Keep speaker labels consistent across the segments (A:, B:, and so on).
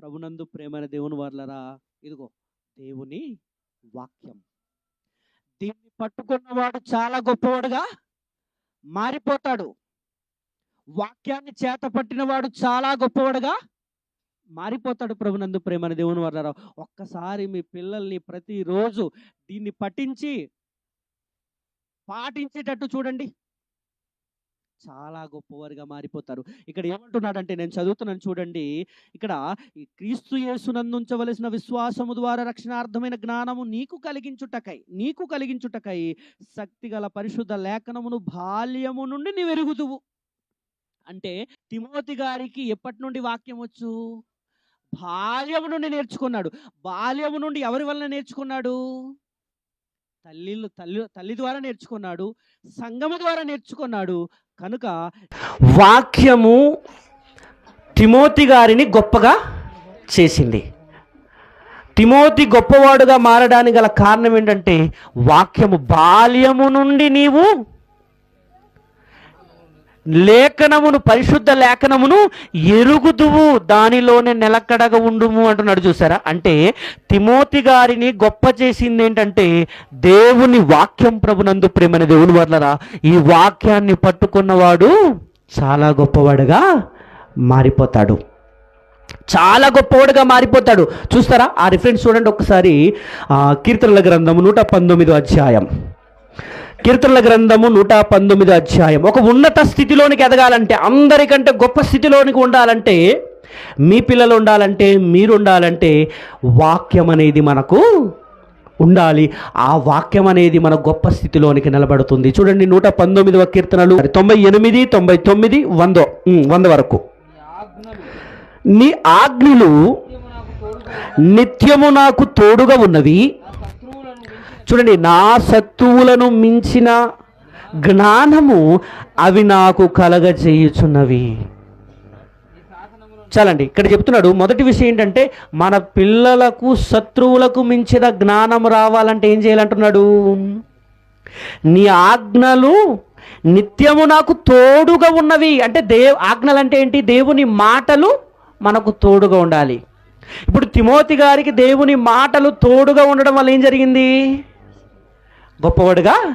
A: ప్రభునందు ప్రేమైన దేవుని వర్లరా ఇదిగో దేవుని వాక్యం. దీన్ని పట్టుకున్నవాడు చాలా గొప్పవాడుగా మారిపోతాడు. వాక్యాన్ని చేత పట్టినవాడు చాలా గొప్పవాడుగా మారిపోతాడు ప్రభునందు ప్రేమని దేవుని వర్లరా. ఒక్కసారి మీ పిల్లల్ని ప్రతిరోజు దీన్ని పఠించి పాటించేటట్టు చూడండి. చాలా గొప్పవారిగా మారిపోతారు. ఇక్కడ ఏమంటున్నాడంటే నేను చదువుతున్నాను చూడండి. ఇక్కడ ఈ క్రీస్తు యేసునందుంచవలసిన విశ్వాసము ద్వారా రక్షణార్థమైన జ్ఞానము నీకు కలిగించుటకై నీకు కలిగించుటకై శక్తిగల పరిశుద్ధ లేఖనమును బాల్యము నుండి నీ వెరుగుదువు అంటే తిమోతి గారికి ఎప్పటి నుండి వాక్యం వచ్చు? బాల్యము నుండి నేర్చుకున్నాడు. బాల్యము నుండి ఎవరి వలన నేర్చుకున్నాడు? తల్లి తల్లి తల్లి ద్వారా నేర్చుకున్నాడు సంగము ద్వారా నేర్చుకున్నాడు. కనుక వాక్యము తిమోతి గారిని గొప్పగా చేసింది. తిమోతి గొప్పవాడుగా మారడానికి గల కారణం ఏంటంటే వాక్యము బాల్యము నుండి నీవు లేఖనమును పరిశుద్ధ లేఖనమును ఎరుగుదువు దానిలోనే నిలకడగా ఉండుము అంటున్నాడు చూసారా? అంటే తిమోతి గారిని గొప్ప చేసింది ఏంటంటే దేవుని వాక్యం ప్రభునందు ప్రేమని దేవుని వర్లరా ఈ వాక్యాన్ని పట్టుకున్నవాడు చాలా గొప్పవాడుగా మారిపోతాడు. చాలా గొప్పవాడుగా మారిపోతాడు. చూస్తారా? ఆ రిఫరెన్స్ చూడండి ఒకసారి. కీర్తనల గ్రంథము నూట పంతొమ్మిదో అధ్యాయం. కీర్తనల గ్రంథము నూట పంతొమ్మిది అధ్యాయం. ఒక ఉన్నత స్థితిలోనికి ఎదగాలంటే అందరికంటే గొప్ప స్థితిలోనికి ఉండాలంటే మీ పిల్లలు ఉండాలంటే మీరు ఉండాలంటే వాక్యం అనేది మనకు ఉండాలి. ఆ వాక్యం అనేది మన గొప్ప స్థితిలోనికి నిలబడుతుంది. చూడండి నూట పంతొమ్మిదవ కీర్తనలు. తొంభై ఎనిమిది తొంభై తొమ్మిది వందో వంద వరకు. నీ ఆజ్ఞలు నిత్యము నాకు తోడుగా ఉన్నవి. చూడండి నా శత్రువులను మించిన జ్ఞానము అవి నాకు కలగజేయుచున్నవి. చాలండి ఇక్కడ చెప్తున్నాడు మొదటి విషయం ఏంటంటే మన పిల్లలకు శత్రువులకు మించిన జ్ఞానం రావాలంటే ఏం చేయాలంటున్నాడు? నీ ఆజ్ఞలు నిత్యము నాకు తోడుగా ఉన్నవి. అంటే దేవ్ ఆజ్ఞలు అంటే ఏంటి? దేవుని మాటలు మనకు తోడుగా ఉండాలి. ఇప్పుడు తిమోతి గారికి దేవుని మాటలు తోడుగా ఉండడం వల్ల ఏం జరిగింది? గొప్పవాడుగా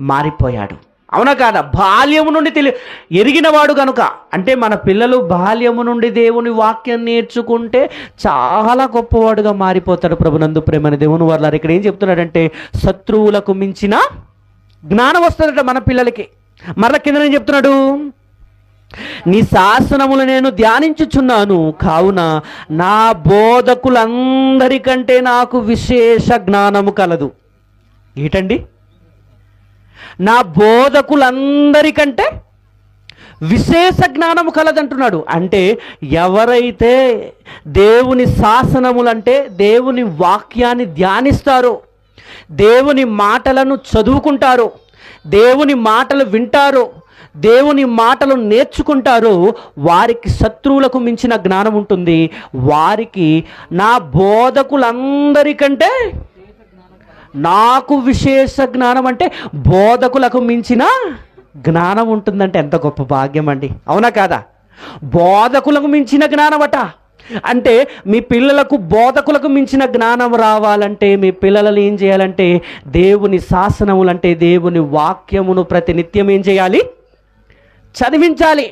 A: మారిపోయాడు. అవునా కాదా? బాల్యము నుండి తెలి ఎరిగినవాడు కనుక అంటే మన పిల్లలు బాల్యము నుండి దేవుని వాక్యం నేర్చుకుంటే చాలా గొప్పవాడుగా మారిపోతాడు ప్రభునందు ప్రేమని దేవుని వాళ్ళ ఇక్కడ ఏం చెప్తున్నాడంటే శత్రువులకు మించిన జ్ఞానం వస్తుందట మన పిల్లలకి. మరల కింద చెప్తున్నాడు? నీ శాసనములు నేను ధ్యానించుచున్నాను. కావున నా బోధకులందరికంటే నాకు విశేష జ్ఞానము కలదు. ఏటండి? నా బోధకులందరికంటే విశేష జ్ఞానము కలదంటున్నాడు. అంటే ఎవరైతే దేవుని శాసనములంటే దేవుని వాక్యాన్ని ధ్యానిస్తారో దేవుని మాటలను చదువుకుంటారో దేవుని మాటలు వింటారో దేవుని మాటలు నేర్చుకుంటారో వారికి శత్రువులకు మించిన జ్ఞానం ఉంటుంది. వారికి నా బోధకులందరికంటే నాకు విశేష జ్ఞానం అంటే బోధకులకు మించిన జ్ఞానం ఉంటుందంటే ఎంత గొప్ప భాగ్యం అండి. అవునా కాదా? బోధకులకు మించిన జ్ఞానమట. అంటే మీ పిల్లలకు బోధకులకు మించిన జ్ఞానం రావాలంటే మీ పిల్లలను ఏం చేయాలంటే దేవుని శాసనములంటే దేవుని వాక్యమును ప్రతినిత్యం ఏం చేయాలి? చదివించాలి.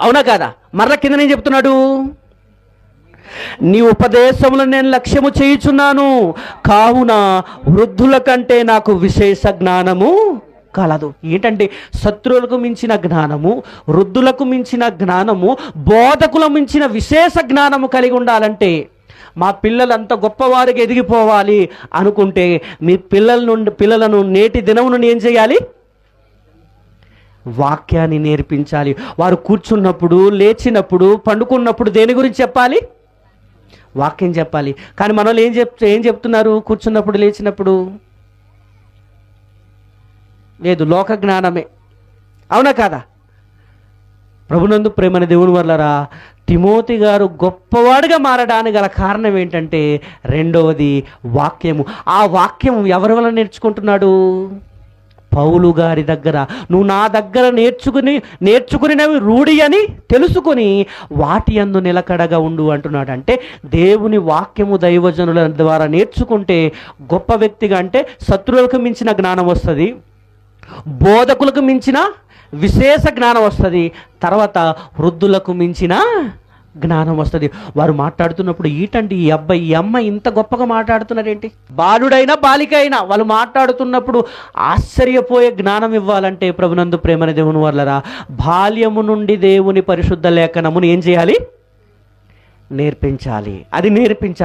A: అవునా కాదా? మరల కింద నేను చెప్తున్నాడు? నీ ఉపదేశములను నేను లక్ష్యము చేయుచున్నాను. కావున వృద్ధుల కంటే నాకు విశేష జ్ఞానము కలదు. ఏంటంటే శత్రువులకు మించిన జ్ఞానము వృద్ధులకు మించిన జ్ఞానము బోధకులకు మించిన విశేష జ్ఞానము కలిగి ఉండాలంటే మా పిల్లలు అంత గొప్పవారికి ఎదిగిపోవాలి అనుకుంటే మీ పిల్లల నుండి పిల్లలను నేటి దినము నుండి ఏం చేయాలి? వాక్యాన్ని నేర్పించాలి. వారు కూర్చున్నప్పుడు లేచినప్పుడు పండుకున్నప్పుడు దేని గురించి చెప్పాలి? వాక్యం చెప్పాలి. కానీ మన ఏం చెప్ ఏం చెప్తున్నారు? కూర్చున్నప్పుడు లేచినప్పుడు? లేదు లోక జ్ఞానమే. అవునా కాదా? ప్రభునందు ప్రేమన దేవుని వల్లరా తిమోతి గారు గొప్పవాడుగా మారడానికి గల కారణం ఏంటంటే రెండవది వాక్యము. ఆ వాక్యం ఎవరి వల్ల నేర్చుకుంటున్నాడు? పౌలు గారి దగ్గర. నువ్వు నా దగ్గర నేర్చుకుని నేర్చుకునినవి రూఢి అని తెలుసుకొని వాటి అందు నిలకడగా ఉండు అంటున్నాడు. అంటే దేవుని వాక్యము దైవజనుల ద్వారా నేర్చుకుంటే గొప్ప వ్యక్తిగా అంటే శత్రువులకు మించిన జ్ఞానం వస్తుంది బోధకులకు మించిన విశేష జ్ఞానం వస్తుంది తర్వాత వృద్ధులకు మించిన జ్ఞానం వస్తుంది. వారు మాట్లాడుతున్నప్పుడు ఈటండి ఈ అబ్బాయి ఈ అమ్మాయి ఇంత గొప్పగా మాట్లాడుతున్నారేంటి? బాలుడైనా బాలిక అయినా వాళ్ళు మాట్లాడుతున్నప్పుడు ఆశ్చర్యపోయే జ్ఞానం ఇవ్వాలంటే ప్రభునందు ప్రేమని దేవుని వల్లరా బాల్యము నుండి దేవుని పరిశుద్ధ లేఖనమును ఏం చేయాలి? నేర్పించాలి. అది నేర్పించాలి.